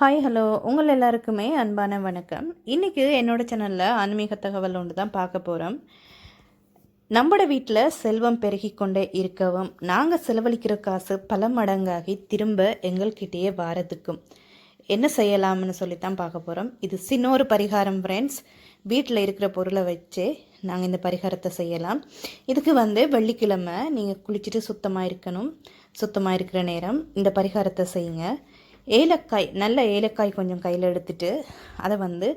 Hi hello உங்கள் எல்லாருக்குமே அன்பான வணக்கம். இன்றைக்கி என்னோட சேனலில் ஆன்மீக தகவல் ஒன்று தான் பார்க்க போகிறோம் நம்மளோட வீட்டில் செல்வம் பெருகிக்கொண்டே இருக்கவும் நாங்கள் செலவழிக்கிற காசு பல மடங்காகி திரும்ப எங்கள்கிட்டயே வாரத்துக்கும் என்ன செய்யலாம்னு சொல்லி தான் பார்க்க போகிறோம் இது சின்னொரு பரிகாரம் ஃப்ரெண்ட்ஸ் வீட்டில் இருக்கிற பொருளை வச்சே நாங்கள் இந்த பரிகாரத்தை செய்யலாம். இதுக்கு வந்து வெள்ளிக்கிழமை நீங்கள் குளிச்சுட்டு சுத்தமாக இருக்கணும். சுத்தமாக இருக்கிற நேரம் இந்த பரிகாரத்தை செய்யுங்க. ஏலக்காய் நல்ல ஏலக்காய் கொஞ்சம் கையில் எடுத்துட்டு அதை வந்து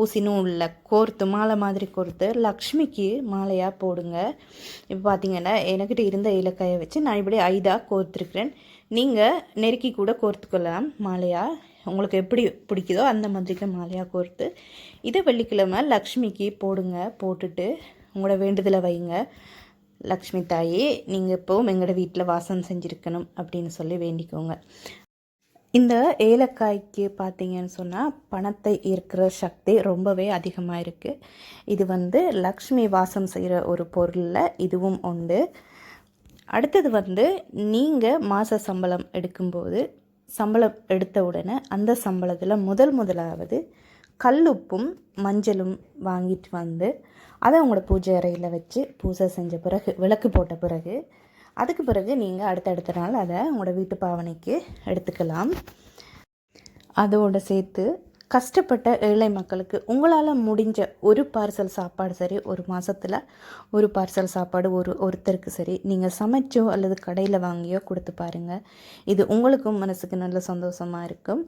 ஊசி நூலில் கோர்த்து மாலை மாதிரி கோர்த்து லக்ஷ்மிக்கு மாலையாக போடுங்க. இப்போ பார்த்தீங்கன்னா எனக்கிட்ட இருந்த ஏலக்காயை வச்சு நான் இப்படி ஐதாக கோர்த்துருக்குறேன். நீங்கள் நெருக்கி கூட கோர்த்துக்கலாம் மாலையாக உங்களுக்கு எப்படி பிடிக்குதோ அந்த மாதிரிக்கு மாலையாக கோர்த்து இதை வெள்ளிக்கிழமை லக்ஷ்மிக்கு போடுங்க போட்டுட்டு உங்களோட வேண்டுதலை வைங்க. லக்ஷ்மி தாயே நீங்கள் எப்போவும் எங்களோட வீட்டில் வாசம் செஞ்சுருக்கணும் அப்படின்னு சொல்லி வேண்டிக்கோங்க. இந்த ஏலக்காய்க்கு பார்த்தீங்கன்னு சொன்னால் பணத்தை ஈர்க்கிற சக்தி ரொம்பவே அதிகமாக இருக்குது இது வந்து லக்ஷ்மி வாசம் செய்கிற ஒரு பொருளில் இதுவும் உண்டு. அடுத்தது வந்து நீங்கள் மாத சம்பளம் எடுக்கும்போது சம்பளம் எடுத்த உடனே அந்த சம்பளத்தில் முதல் முதலாவது கல்லுப்பும் மஞ்சளும் வாங்கிட்டு வந்து அதை உங்களோட பூஜை அறையில் வச்சு பூஜை செஞ்ச பிறகு விளக்கு போட்ட பிறகு அதுக்கு பிறகு நீங்கள் அடுத்தடுத்த நாள் அதை உங்களோட வீட்டு பாவனைக்கு எடுத்துக்கலாம். அதோடு சேர்த்து கஷ்டப்பட்ட ஏழை மக்களுக்கு உங்களால் முடிஞ்ச ஒரு பார்சல் சாப்பாடு சரி ஒரு மாதத்தில் ஒரு பார்சல் சாப்பாடு ஒரு ஒருத்தருக்கு சரி நீங்கள் சமைச்சோ அல்லது கடையில் வாங்கியோ கொடுத்து பாருங்கள் இது உங்களுக்கும் மனசுக்கு நல்ல சந்தோஷமாக இருக்கும்.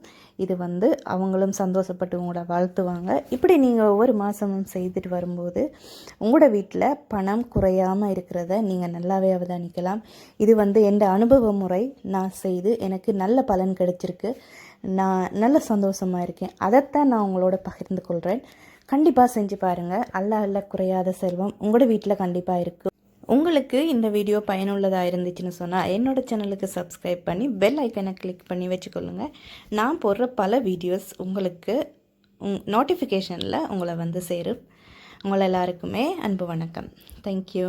இது வந்து அவங்களும் சந்தோஷப்பட்டு உங்களோட வாழ்த்துவாங்க. இப்படி நீங்கள் ஒவ்வொரு மாதமும் செய்துட்டு வரும்போது உங்களோட வீட்டில் பணம் குறையாமல் இருக்கிறத நீங்கள் நல்லாவே அவதானிக்கலாம். இது வந்து என் அனுபவ முறை நான் செய்து எனக்கு நல்ல பலன் கிடைச்சிருக்கு. நான் நல்ல சந்தோஷமாக இருக்கேன். அதைத்தான் நான் உங்களோட பகிர்ந்து கொள்கிறேன் கண்டிப்பாக செஞ்சு பாருங்கள் அல்ல அல்ல குறையாத செல்வம் உங்களோட வீட்டில் கண்டிப்பாக இருக்குது உங்களுக்கு இந்த வீடியோ பயனுள்ளதாக இருந்துச்சுன்னு சொன்னால் என்னோடய சேனலுக்கு சப்ஸ்கிரைப் பண்ணி பெல் ஐக்கனை கிளிக் பண்ணி வச்சுக்கொள்ளுங்க. நான் போடுற பல வீடியோஸ் உங்களுக்கு நோட்டிஃபிகேஷனில் உங்களை வந்து சேரும். உங்களை எல்லாருக்குமே அன்பு வணக்கம். தேங்க்யூ